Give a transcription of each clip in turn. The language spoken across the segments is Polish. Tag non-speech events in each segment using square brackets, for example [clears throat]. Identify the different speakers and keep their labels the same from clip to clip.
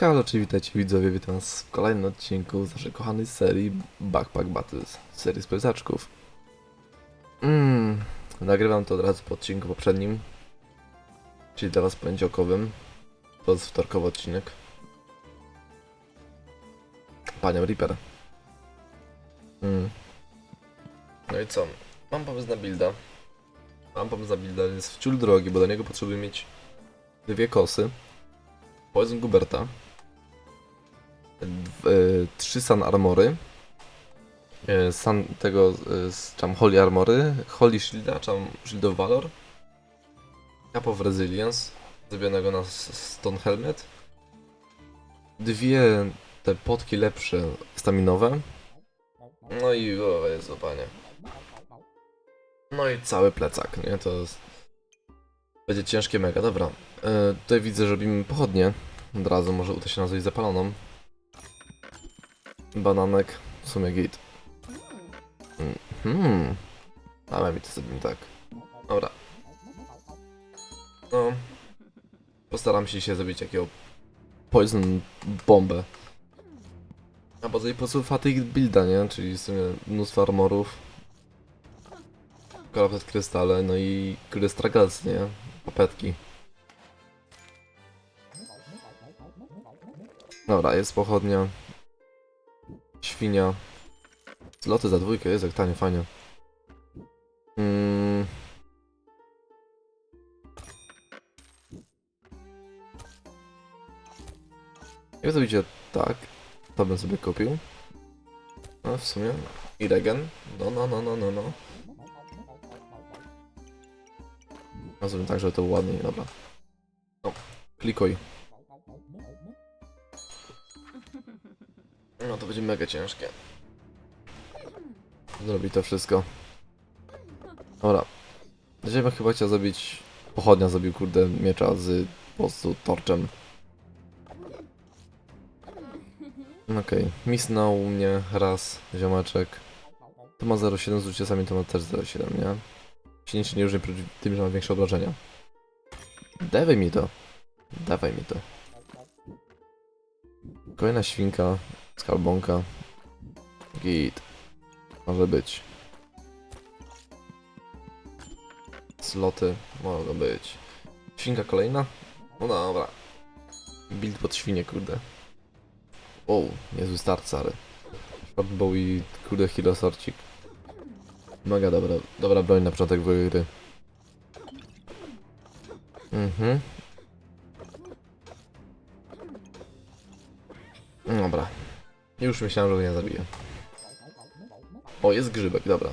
Speaker 1: Halo, czy witajcie widzowie, witam was w kolejnym odcinku z naszej kochanej serii Backpack Battles, serii z pełzaczków. Mm, nagrywam to od razu po odcinku poprzednim, czyli dla was poniedziałkowym. To jest wtorkowy odcinek. Panią Reaper. Mm. No i co? Mam pomysł na builda. Mam pomysł na builda, jest wciul drogi, bo do niego potrzebuję mieć dwie kosy. Poison Guberta. E, trzy Sun Armory. E, tego, e, z czam Holy Armory, Holy Shielda, czam Shield of Valor. Cap of Resilience, zrobionego na Stone Helmet. Dwie te potki lepsze, staminowe. No i o Jezu, panie. No i cały plecak, nie? To jest... Będzie ciężkie mega, dobra. E, tutaj widzę, że robimy pochodnie. Od razu może uda się nazwać zapaloną. Bananek, w sumie git. Hmm. Ale mi to zrobimy tak. Dobra. No. Postaram się się zrobić jakiego poison bombę. A tej po fatigue builda, nie? Czyli w sumie mnóstwo armorów. Korapet krystale, no i krystragals, nie? Popetki. Dobra, jest pochodnia. Świnia. Zloty za dwójkę, jest jak tanie, fajnie. Mm. Jak zrobicie tak, to bym sobie kupił. No w sumie. I regen. No, no, no, no, no, no. Zrobię tak, żeby to ładniej, dobra. No, klikuj. No to będzie mega ciężkie. Zrobić to wszystko. Dobra. Bym chyba chciał zrobić... Pochodnia zrobił, kurde, miecza z po prostu torczem. Okej. Misnął mnie raz, ziomeczek. To ma 0,7 z uciesami, to ma też 0,7, nie? Się niczym nie różni tym, że ma większe obrażenia. Dawaj mi to. Dawaj mi to. Kolejna świnka. Skarbonka. Git. Może być. Sloty. Mogą być. Świnka kolejna? No dobra. Build pod świnie, kurde. O, niezły start, Sary. Shortbow i kurde hero sorcik. Mega dobra, dobra broń na początek gry. Mhm. Dobra. Już myślałem, że go nie zabiję. O, jest grzybek, dobra.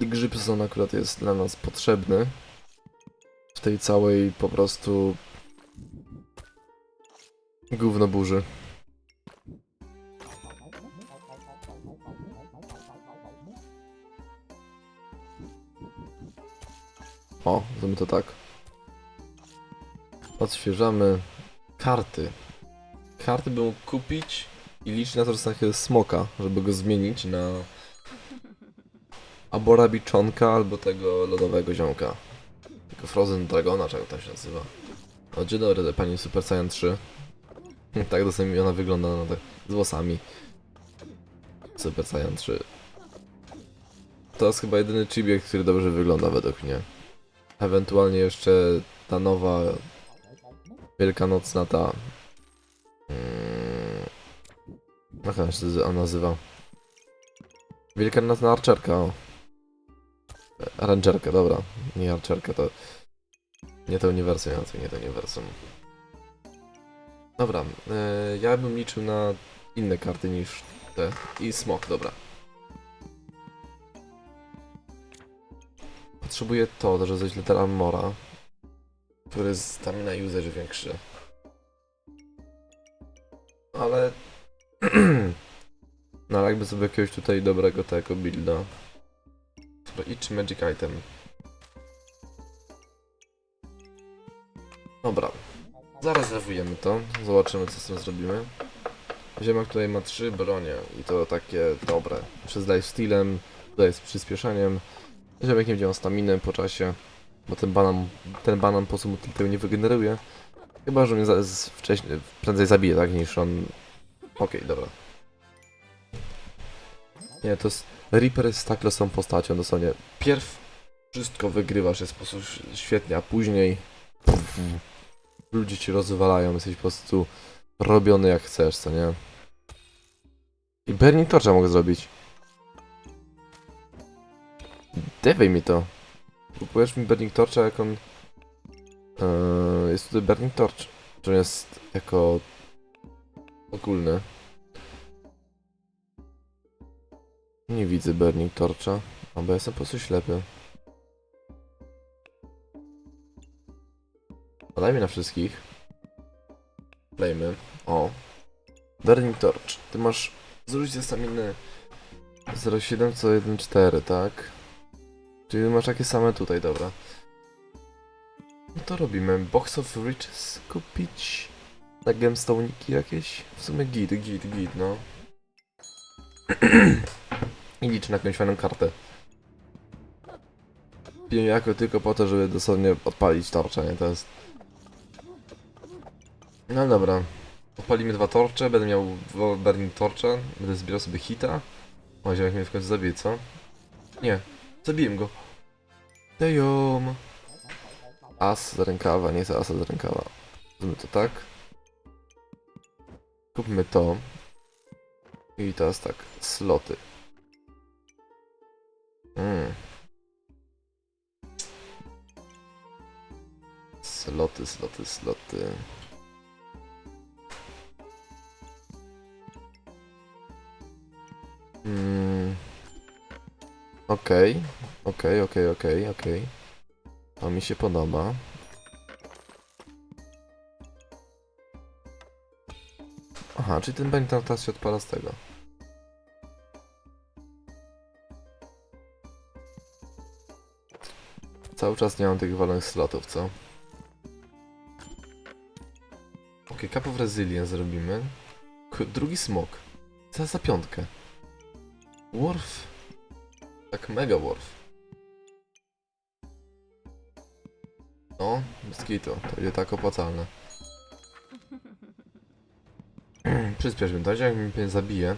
Speaker 1: Grzyb sezon akurat jest dla nas potrzebny. W tej całej po prostu... Gówno burzy. O, zrobimy to tak. Odświeżamy karty. Karty bym mógł kupić i liczyć na to, że dostanę jakiegoś smoka, żeby go zmienić na albo rabiczonka, albo tego lodowego ziomka. Tego Frozen Dragona, czego tam się nazywa. O, dzień dobry, pani Super Saiyan 3. [laughs] tak dosłownie ona wygląda no, tak, z włosami. Super Saiyan 3. To jest chyba jedyny chibiek, który dobrze wygląda według mnie. Ewentualnie jeszcze ta nowa wielkanocna ta... jak ona się nazy- nazywa? Wielkanocna archerka, o. Rangerka, dobra. Nie archerka, to... Nie to uniwersum, ja nie to uniwersum. Dobra, e, ja bym liczył na inne karty niż te. I smok, dobra. Potrzebuję to, że coś liter Armora, który jest stamina usage większy. Ale... [clears throat] no ale jakby sobie jakiegoś tutaj dobrego tego builda. Dobra, each magic item. Dobra. Zarezerwujemy to. Zobaczymy co z tym zrobimy. Ziemak tutaj ma trzy bronie i to takie dobre. Przez dive stealem, tutaj z przyspieszeniem. Ziemek nie będzie miał staminy po czasie, bo ten banan, ten banan po prostu mu nie wygeneruje. Chyba, że mnie wcześniej, prędzej zabije, tak, niż on... Okej, dobra. Nie, to jest... Reaper jest tak losową postacią, dosłownie. Pierw wszystko wygrywasz, jest po prostu świetnie, a później... Ludzie ci rozwalają, jesteś po prostu robiony jak chcesz, co nie? I Burning Torcha mogę zrobić. Dawaj mi to. Kupujesz mi Burning Torcha, jak on... Eee, jest tutaj Burning Torch. On jest jako... ogólny? Nie widzę Burning Torcha. A bo jestem po prostu ślepy. Podajmy na wszystkich. Plejmy. O. Burning Torch. Ty masz zużycie staminy 0,7 co 1,4, tak? Czyli masz takie same tutaj, dobra. No to robimy. Box of Riches kupić. Na gemstone'iki jakieś? W sumie git, git, git, no. [clears throat] I liczę na jakąś fajną kartę. Piję jako tylko po to, żeby dosłownie odpalić torcze, nie? To jest... No dobra. Odpalimy dwa torcze, będę miał burning torcze, będę zbierał sobie hita. O, ziomek mnie w końcu zabije, co? Nie, zabiłem go. Dejom. As z rękawa, nie chcę asa z rękawa. Zróbmy to tak. Kupmy to. I teraz tak, sloty. Mm. Sloty, sloty, sloty. Mm. Okej, okej, okej, okej, okej. To mi się podoba. Aha, czyli ten będzie teraz się odpala z tego. Cały czas nie mam tych wolnych slotów, co? Okej, Cup of Resilience zrobimy. K drugi smok. Co za piątkę? Worf. Tak mega worf. No, bez kitu. To będzie tak opłacalne. Przyspieszmy to, jak mi mnie zabije.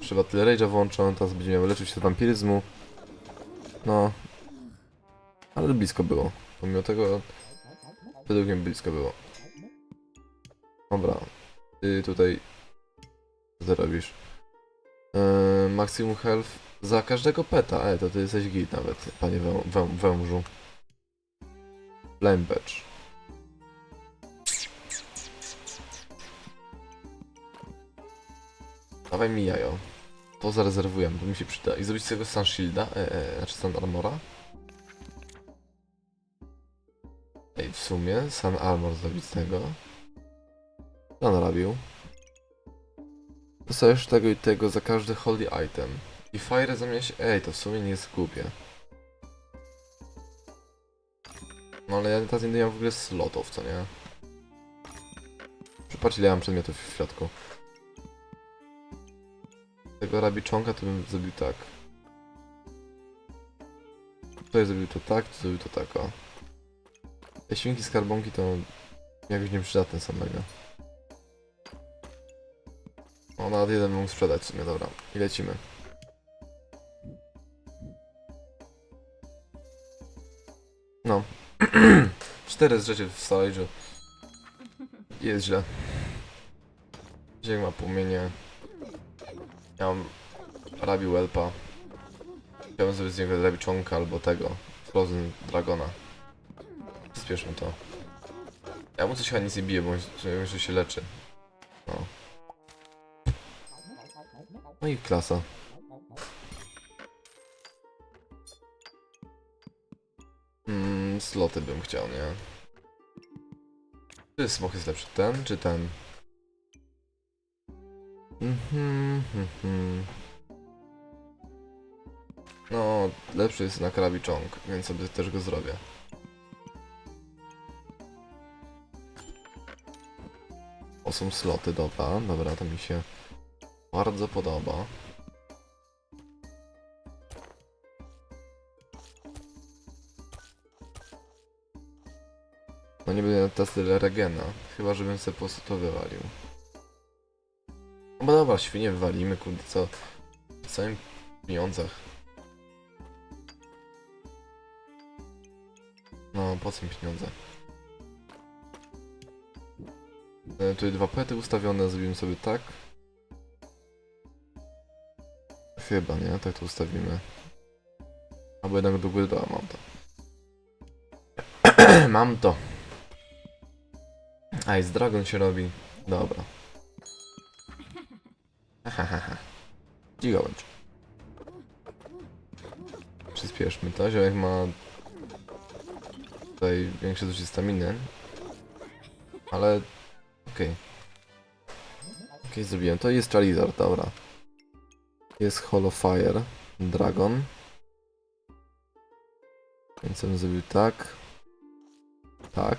Speaker 1: Trzeba tyle rage'a włączą, teraz będziemy leczyć się z wampiryzmu. No. Ale blisko było. Pomimo tego, według mnie blisko było. Dobra. Ty tutaj... Co robisz? Yy, maksimum health za każdego peta. E, to ty jesteś git nawet, panie wę wę wężu. Dawaj mi jajo. To zarezerwujemy, to mi się przyda. I zrobić z tego Sun Shielda, e, e, znaczy Sun Armora. Ej, w sumie Sun Armor zrobić z tego. Co on robił? Dostajesz tego i tego za każdy holy item. I fire zamiast... Ej, to w sumie nie jest głupie. No ale ja teraz nie mam w ogóle slotów, co nie? Patrz ile ja mam przedmiotów w środku. Tego rabiczonka to bym zrobił tak. Tutaj zrobił to tak, tu zrobił to tak, o. Te świnki skarbonki to jakoś nieprzydatne samego. O, nawet jeden mógł sprzedać w sumie, dobra. I lecimy. No. [clears throat] Cztery z rzeczy w storage'u. Jest źle. Dzień ma płomienie. Mam Rabi Welpa. Chciałbym zrobić z niego Rabiczonka albo tego. Frozen Dragona. Spieszmy to. Ja mu coś chyba nic nie bije, bo on się leczy. No. No i klasa. Mm, sloty bym chciał, nie? Czy smok jest lepszy? Ten czy ten? No, lepszy jest na krabicząg, więc sobie też go zrobię. O, są sloty, dobra, dobra, to mi się bardzo podoba. No nie będę teraz tyle regena. Chyba, żebym sobie po prostu to wywalił. No bo dobra, świnie wywalimy, kurde, co? W całym pieniądzach. No, po co mi pieniądze? E, tutaj dwa pety ustawione, zrobimy sobie tak. Chyba, nie? Tak to ustawimy. Albo jednak do góry, dobra, mam to. [clears throat] mam to. Ice Dragon się robi. Dobra. Dzigałęcz. Przyspieszmy to. Ziołek ma tutaj większe zużycie staminy. Ale okej. Okej, zrobiłem. To jest Charizard, dobra. Jest Hollow Fire. Dragon. Więc bym zrobił tak. Tak.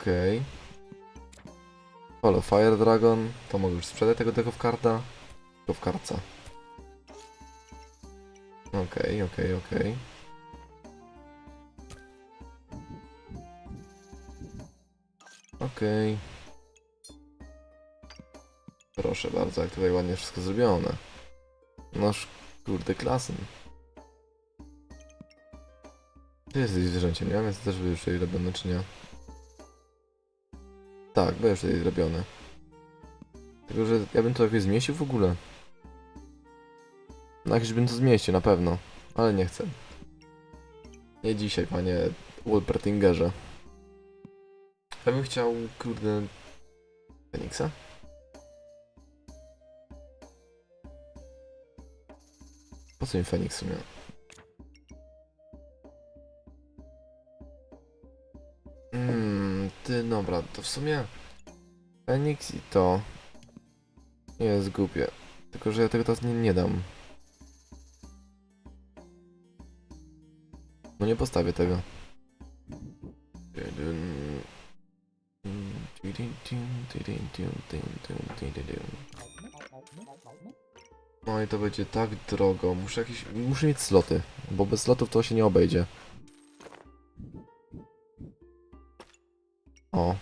Speaker 1: Okej. Hollow Fire Dragon. To mogę już sprzedać tego tego w karta. W kartce. Okej, okej, okej. Okej. Proszę bardzo, jak tutaj ładnie wszystko zrobione. Noż, kurde, klasy. Ty jesteś zwierzęciem, nie? Więc też już tutaj robione, czy nie? Tak, już tutaj robione. Tylko, że ja bym to jakoś zmieścił w ogóle. No jakoś bym to zmieścił, na pewno. Ale nie chcę. Nie dzisiaj, panie Wolpertingerze. Ja bym chciał, kurde... Feniksa? Po co mi Feniks w sumie? Ty, dobra, to w sumie... Feniks i to... Nie jest głupie. Tylko, że ja tego teraz nie, nie dam. No nie postawię tego. No i to będzie tak drogo. Muszę jakieś. Muszę mieć sloty, bo bez slotów to się nie obejdzie. O.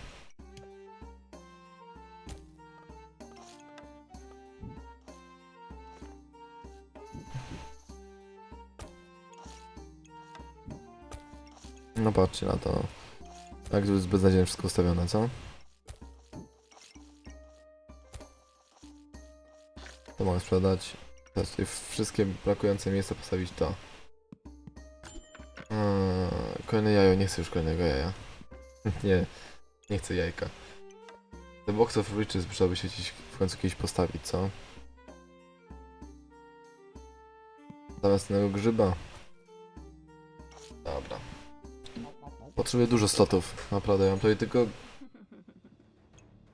Speaker 1: No patrzcie na to. Jak tu jest beznadziejnie wszystko ustawione, co? To mogę sprzedać. Teraz tutaj wszystkie brakujące miejsca postawić to. Eee, kolejne jajo, nie chcę już kolejnego jaja. [laughs] nie, nie chcę jajka. The Box of Riches przydałoby się gdzieś w końcu kiedyś postawić, co? Zamiast tego grzyba. Dobra. Potrzebuję dużo slotów, naprawdę. Ja mam tutaj tylko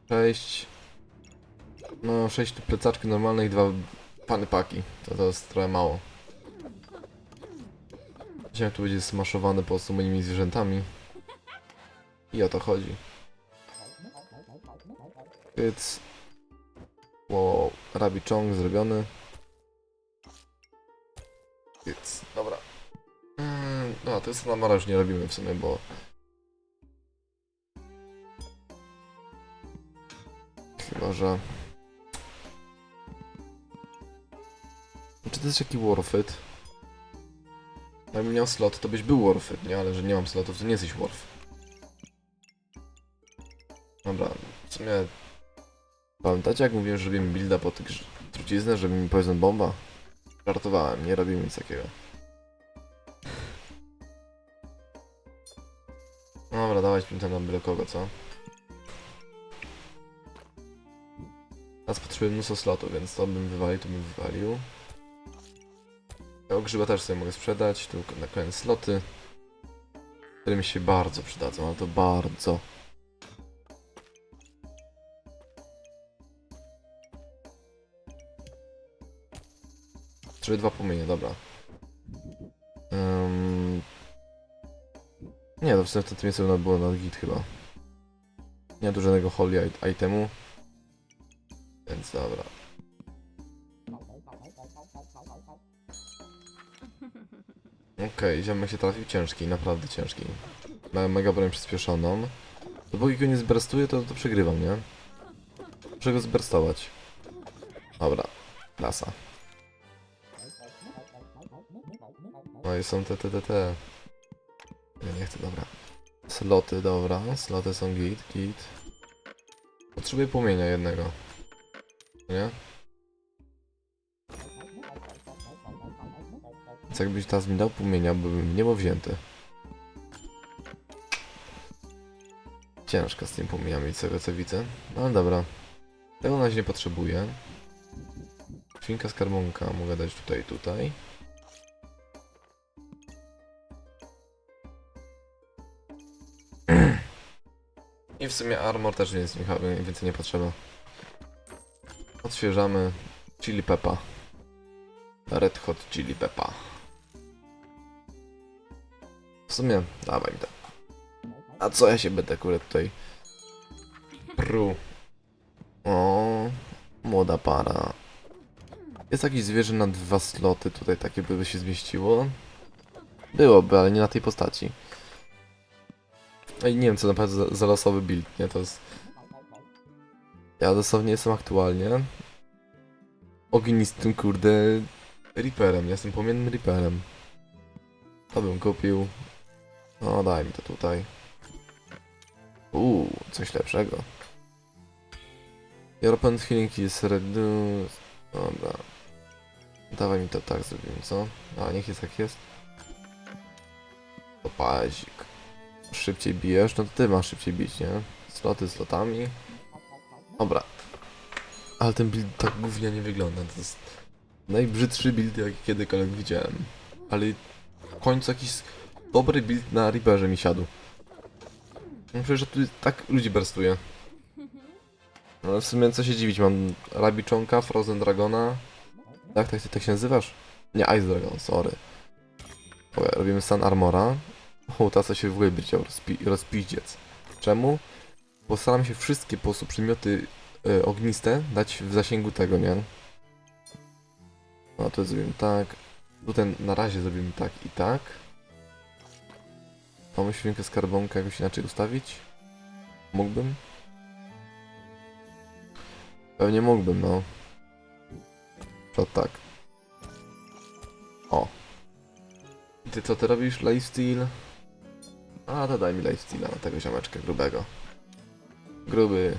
Speaker 1: 6. No, 6 plecaczki normalne i dwa pany paki. To, to jest trochę mało. Ziemia tu będzie smaszowane po prostu moimi zwierzętami. I o to chodzi. Hyc. Wow, Rabi Chong zrobiony. Hyc, dobra. Mm, no, to jest na już nie robimy w sumie, bo... Chyba, że... Czy to jest jakiś Warfit? Jakbym miał slot, to byś był Warfit, nie? Ale że nie mam slotów, to nie jesteś Warf. Dobra, w sumie... Pamiętacie jak mówiłem, że robimy builda pod truciznę, żeby mi poison bomba? Żartowałem, nie robimy nic takiego. No Dobra, dawać mi tam byle kogo, co? Teraz potrzebuję mnóstwo slotu, więc to bym wywalił, to bym wywalił. Tego grzyba też sobie mogę sprzedać, tu na koniec sloty. Które mi się bardzo przydadzą, ale to bardzo. Czyli dwa płomienie, dobra. Ym... Nie, to w sumie w tym miejscu było na git chyba. Nie ma tu żadnego holy it- itemu. Więc dobra. Okej, ziomek się trafił ciężki, naprawdę ciężki. Mają mega broń przyspieszoną. Dopóki go nie zberstuję, to, to przegrywam, nie? Muszę go zberstować. Dobra, klasa. I są te, te, te, te. Ja nie chcę, dobra. Sloty, dobra. Sloty są git, git. Potrzebuję płomienia jednego. Nie? Więc jakbyś teraz mi dał płomienia, bym nie był wzięty. Ciężko z tymi płomieniami, tego co widzę. No ale dobra. Tego na razie nie potrzebuję. Świnka skarbonka mogę dać tutaj tutaj. W sumie armor też chyba więcej nie potrzeba. Odświeżamy chili peppa. Red hot chili peppa. W sumie, dawaj to. A co ja się będę kurde tutaj pru? O, młoda para. Jest jakieś zwierzę na dwa sloty tutaj takie by się zmieściło? Byłoby, ale nie na tej postaci. I nie wiem co naprawdę za, za losowy build, nie? To jest... Ja dosłownie jestem aktualnie ognistym, kurde, Reaperem. Jestem pomiennym Reaperem. To bym kupił. No daj mi to tutaj. Uuu, coś lepszego. European Healing is reduced. Dobra. Dawaj mi to tak zrobimy, co? A, niech jest jak jest. To pazik. Szybciej bijesz? No to ty masz szybciej bić, nie? Sloty z lotami. Dobra. Ale ten build tak gównianie wygląda. To jest najbrzydszy build, jaki kiedykolwiek widziałem. Ale w końcu jakiś dobry build na Reaperze mi siadł. No przecież że tu tak ludzi berstuje. No w sumie co się dziwić, mam Rabiczonka, Frozen Dragona. Tak, tak, tak się nazywasz? Nie, Ice Dragon, sorry. Robimy Sun Armora. O, ta co się w łeb chciał rozpi rozpiździec. Czemu? Postaram się wszystkie po prostu przedmioty y, ogniste dać w zasięgu tego, nie? No to zrobimy tak. Tutaj na razie zrobimy tak i tak. Mamy świnkę skarbonkę jakoś inaczej ustawić? Mógłbym? Pewnie mógłbym, no. To tak. O. Ty co ty robisz? Lifesteal? A, to daj mi lifesteala na tego ziomeczka grubego. Gruby.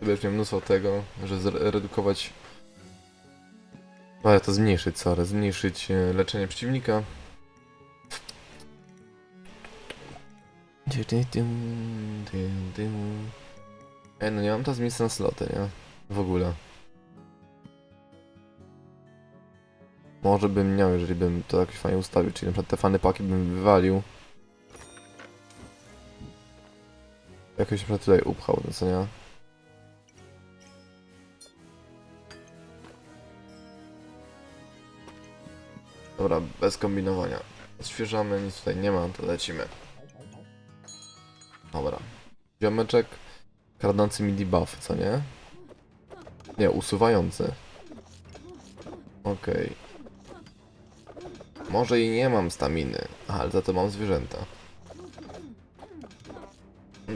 Speaker 1: Ty będziesz miał mnóstwo tego, że zredukować... Ale to zmniejszyć, sorry, zmniejszyć e, leczenie przeciwnika. Ej, no nie mam teraz miejsca na sloty, nie? W ogóle. Może bym miał, jeżeli bym to jakoś fajnie ustawił, czyli na przykład te fany paki bym wywalił. Jakoś przykład tutaj upchał, no co nie? Dobra, bez kombinowania. Odświeżamy, nic tutaj nie ma, to lecimy. Dobra. Ziomeczek kradnący mi debuffy, co nie? Nie, usuwający. Okej. Może i nie mam staminy, ale za to mam zwierzęta.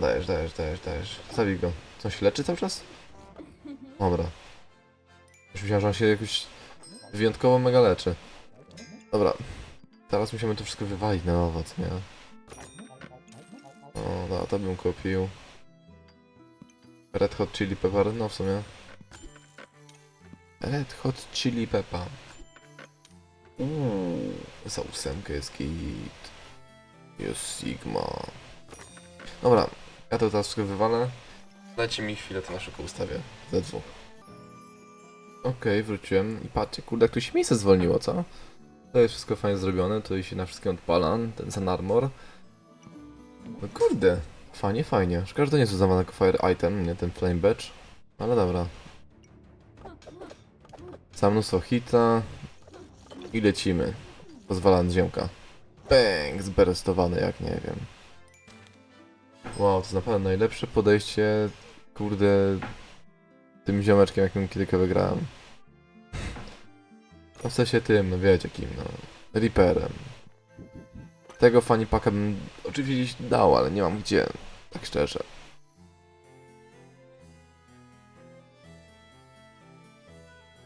Speaker 1: Dajesz, dajesz, dajesz, dajesz. Zabij go. Co, się leczy cały czas? Dobra. Już myślałem, że on się jakoś wyjątkowo mega leczy. Dobra. Teraz musimy to wszystko wywalić na nowo, co nie? O, no, to bym kupił. Red Hot Chili Pepper, no w sumie. Red Hot Chili Pepper. Uuu, za ósemkę jest git. Jest Sigma. Dobra, ja to teraz wywalę. Dajcie mi chwilę, to na szybko ustawię. Ze dwóch. Okej, wróciłem i patrzcie, kurde, jak tu się miejsce zwolniło, co? To jest wszystko fajnie zrobione, to się na wszystkim odpala, ten Sun Armor. No kurde, fajnie, fajnie. Szkoda, że to nie jest uznawane jako fire item, nie ten flame badge. Ale dobra. Za mnóstwo hita. I lecimy. Pozwalając ziomka. Bang! Zberestowany jak nie wiem. Wow, to naprawdę najlepsze podejście, kurde, tym ziomeczkiem, jakim kiedykolwiek grałem. No w sensie tym, no wiecie kim, no. Reaperem. Tego fani paka bym oczywiście dał, ale nie mam gdzie, tak szczerze.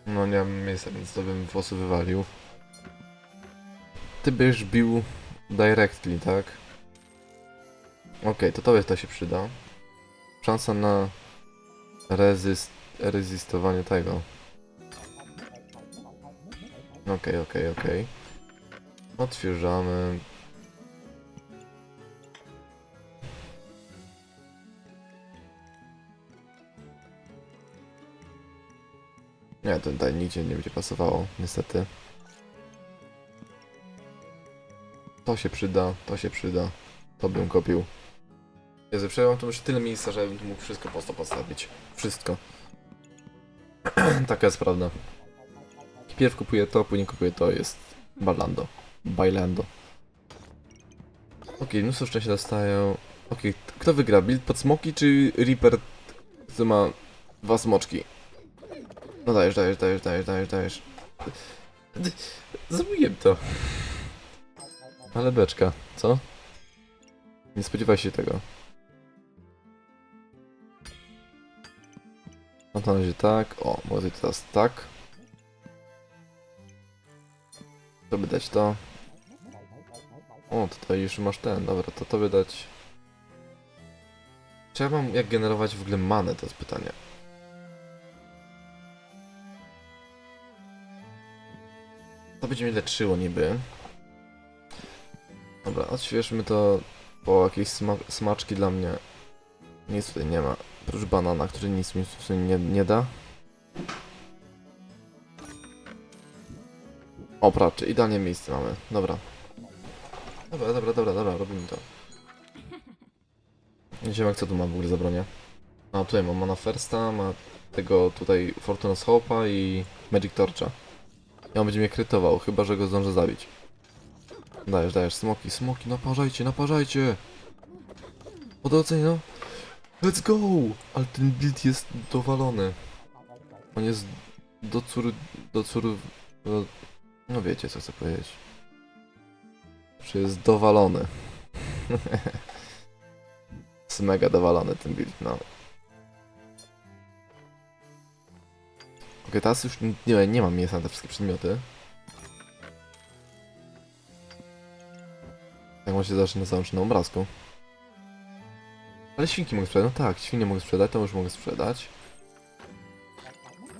Speaker 1: No nie mam miejsca, więc to bym włosy wywalił. Ty byś bił directly, tak? Okej, to tobie to się przyda. Szansa na rezyst, rezystowanie tego. Okej, okej, okej. Otwierzamy. Nie, ten tutaj nigdzie nie będzie pasowało, niestety. To się przyda, to się przyda. To bym kopił. Jezu, przejąłem tu już tyle miejsca, żebym tu mógł wszystko po to postawić. Wszystko. [clears throat] Taka jest prawda. Pierw kupuję to, później kupuję to, jest Barlando. Bailando. Okej, mnóstwo szczęścia dostają. Okej, t- kto wygra? Build pod smoki czy Reaper, który ma dwa smoczki? No dajesz, dajesz, dajesz, dajesz, dajesz, dajesz. Zrobiłem to. Ale beczka, co? Nie spodziewaj się tego. No to na razie tak. O, zrobić teraz tak. To by dać to. O, tutaj już masz ten, dobra, to to by dać. Czy ja mam jak generować w ogóle manę, to jest pytanie. To będzie mnie leczyło niby. Dobra, odświeżmy to po jakieś sma smaczki dla mnie. Nic tutaj nie ma. Oprócz banana, który nic mi w sumie nie, nie da. O, praczy, idealnie miejsce mamy. Dobra. Dobra, dobra, dobra, dobra, robimy to. Nie wiem co tu ma w ogóle za bronię. A tutaj ma Mana Firsta, ma tego tutaj Fortuna's Hope'a i Magic Torcha. I on będzie mnie krytował, chyba że go zdążę zabić. Dajesz, dajesz, smoki, smoki, naparzajcie, naparzajcie! Odrodzenie, no. Let's go! Ale ten build jest dowalony. On jest do cór... do cór... Do... No wiecie co chcę powiedzieć. Że jest dowalony. [laughs] jest mega dowalony ten build, no. Okej, teraz już nie, nie mam miejsca na te wszystkie przedmioty. Się zacznie załączyć na obrazku. Ale świnki mogę sprzedać, no tak, świnie mogę sprzedać, to już mogę sprzedać.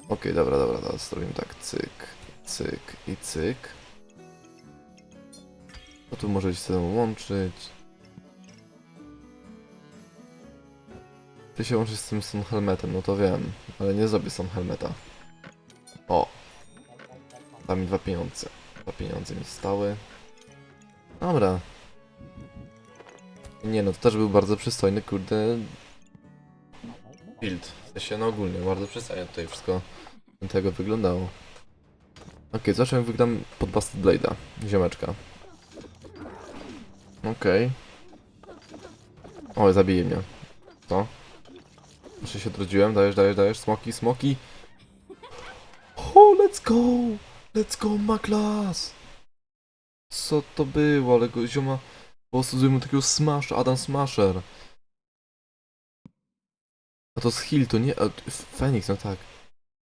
Speaker 1: Okej, dobra, dobra, teraz zrobimy tak, cyk, cyk i cyk. No tu możecie sobie łączyć. Ty się łączysz z tym Sun Helmetem, no to wiem, ale nie zrobię Sun Helmeta. O! Da mi dwa pieniądze. Dwa pieniądze mi stały. Dobra. Nie no, to też był bardzo przystojny, kurde... Build. W sensie, no ogólnie, bardzo przystojnie tutaj wszystko tego wyglądało. Okej, okay, jak wygram pod Busted Blade'a, ziomeczka. Okej. Okay. O, zabije mnie. Co? Jeszcze się odrodziłem, dajesz, dajesz, dajesz, smoki, smoki. O, let's go! Let's go, ma class! Co to było, ale go zioma... Po prostu zrobimy takiego smash, Adam Smasher. A to z Hill, to nie... Phoenix, no tak.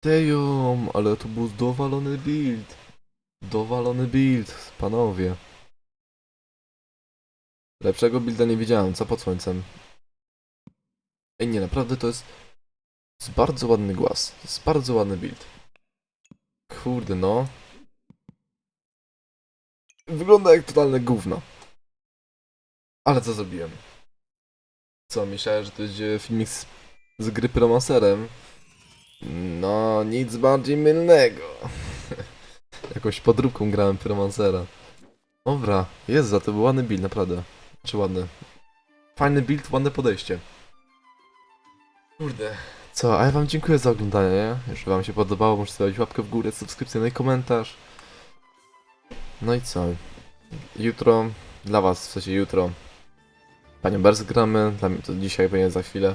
Speaker 1: Damn, ale to był dowalony build. Dowalony build, panowie. Lepszego builda nie widziałem, co pod słońcem. Ej, nie, naprawdę to jest... Jest bardzo ładny głaz. To jest bardzo ładny build. Kurde, no. Wygląda jak totalne gówno. Ale co zrobiłem? Co, myślałem, że to będzie filmik z, z gry Promaserem. No, nic bardziej mylnego. [laughs] Jakąś podróbką grałem Pyromancera. Dobra, jest za to był ładny build, naprawdę. Czy ładny. Fajny build, ładne podejście. Kurde. Co, a ja wam dziękuję za oglądanie, nie? Wam się podobało, możecie zostawić łapkę w górę, subskrypcję, no i komentarz. No i co? Jutro, dla was, w sensie jutro, Panią Berz gramy, dla mnie to dzisiaj, będzie za chwilę.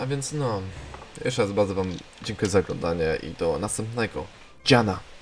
Speaker 1: A więc no, jeszcze raz bardzo wam dziękuję za oglądanie i do następnego. Dziana!